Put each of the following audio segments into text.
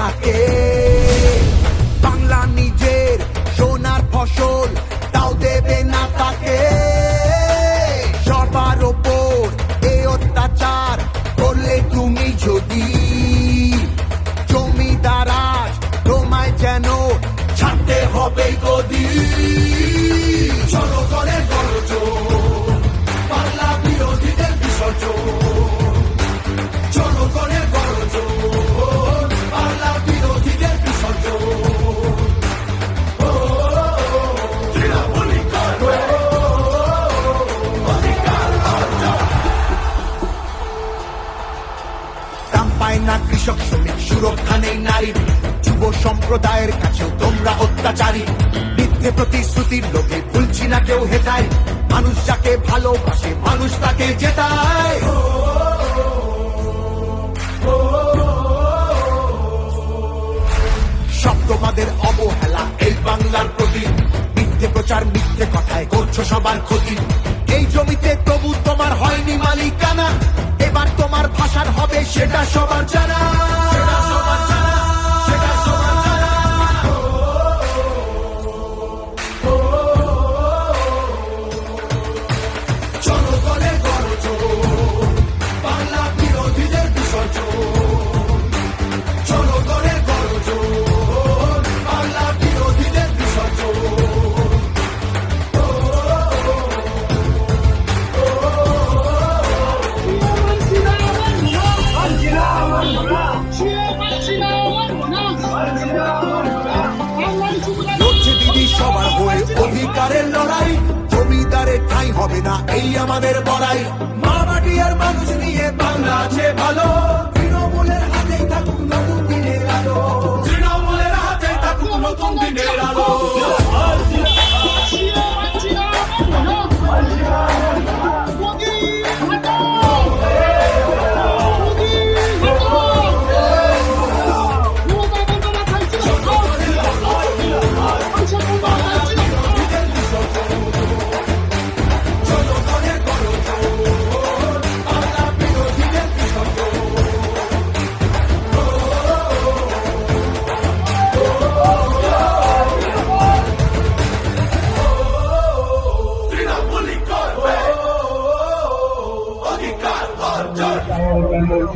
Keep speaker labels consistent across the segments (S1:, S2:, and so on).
S1: থাকে। বাংলা নিজের সোনার ফসল, তাও দেবে না তাকে। সবার ওপর এ অত্যাচার করলে তুমি যদি জমিদারাজ তোমায় যেন ছাড়তে হবে গদি। জনগণের গরজ সম্প্রদায়ের কাছেও তোমরা অত্যাচারী। মিথ্যে প্রতিশ্রুতির লোভে ভুলছি না কেউ হেটায় মানুষ যাকে ভালোবাসে, মানুষ তাকে জেতায়। তোমাদের অবহেলা এই বাংলার প্রতি। মিথ্যে প্রচার মিথ্যে কথায় করছ সবার ক্ষতি। এই জমিতে তবু তোমার হয়নি মালিকানা। এবার তোমার ভাষার হবে সেটা সবার জানা। ঠাই হবে না, এই আমাদের বড়াই মা মাটি আর মানুষ নিয়ে বাংলা আছে ভালো। তৃণমূলের হাতেই থাকুক নতুন দিনের আলো। তৃণমূলের হাতে থাকুক নতুন দিনের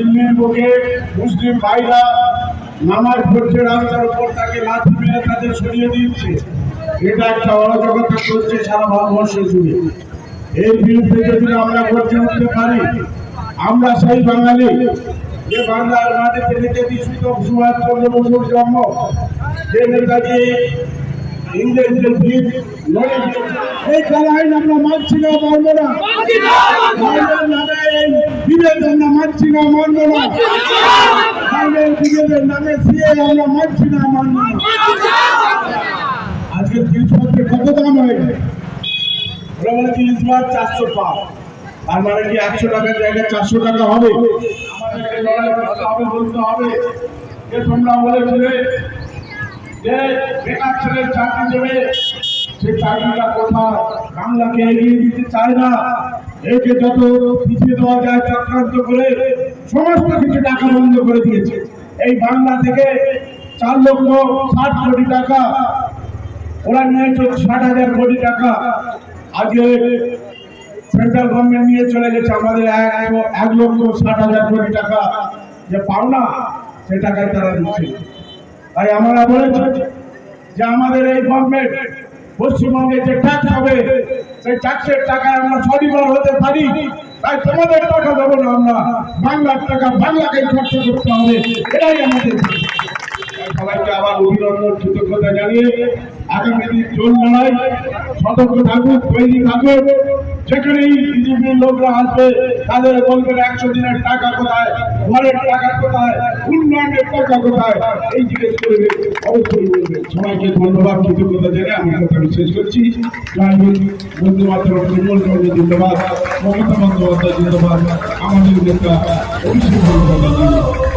S2: দিল্লির বুকে মুসলিম ভাইরা নামাজ পড়ছে, রাস্তার উপর তাকে লাঠি মেরে তাদের সরিয়ে দিচ্ছে। এটা একটা অরাজকতা করছে সারা ভারতবর্ষ জুড়ে। এর বিরুদ্ধে যদি আমরা গর্জে উঠতে পারি, আমরা সেই বাঙালি, যে বাংলার মাটিতে নেতাজি সুভাষ চন্দ্র বসুর জন্ম, যে নেতাজি ইংরেজদের আমরা মানছি না মানব না বিভেদ না মানব না আমরা মানছি না মানব না আজকে জিনিসপত্রের কত দাম হয়ে? গেছে ওরা বলে চারশো পাও তার মানে কি একশো টাকার জায়গায় চারশো টাকা হবে? বলতে হবে। যে তোমরা বলেছিলে যে বেকার ছেলে চাকরি দেবে সে চাকরিটা কোথায়? বাংলাকে এগিয়ে দিতে চায় না। একে যত পিছিয়ে দেওয়া যায় চক্রান্ত করে, সমস্ত কিছু টাকা বন্ধ করে দিয়েছে। এই বাংলা থেকে চার লক্ষ ষাট কোটি টাকা, ওরা নিয়েছে ষাট হাজার কোটি টাকা। আজকে সেন্ট্রাল গভর্নমেন্ট নিয়ে চলে গেছে আমাদের এক লক্ষ ষাট হাজার কোটি টাকা। যে পাওনা, সে টাকায় তারা দিচ্ছে। তাই আমরা বলেছি যে আমাদের এই গভর্নমেন্ট পশ্চিমবঙ্গে যে ট্যাক্স হবে, সেই ট্যাক্সের টাকায় আমরা স্বনির্ভর হতে পারি। তাই তোমাদের টাকা দেবো না আমরা। বাংলার টাকা বাংলাকে খরচ করতে হবে। এটাই আমাদের সবাইকে আবার অভিনন্দন, কৃতজ্ঞতা জানিয়ে আগামী দিন চোর লড়াই সতর্ক থাকুক তৈরি থাকুক সেখানেই বিজেপির লোকরা আসবে, তাদের বলবেন, একশো দিনের টাকা কোথায়? ঘরের টাকা কোথায়? টাকা কোথায় এই জিজ্ঞেস করবে অবশ্যই বলবে। সবাইকে ধন্যবাদ, কৃতজ্ঞতা জেনে আমি কথা আমি শেষ করছি। বন্ধু মাত্র তৃণমূল কংগ্রেস জিন্দাবাদ, মমতা বন্দ্যোপাধ্যায় আমাদের নেতা অভিষেক বন্দ্যোপাধ্যায়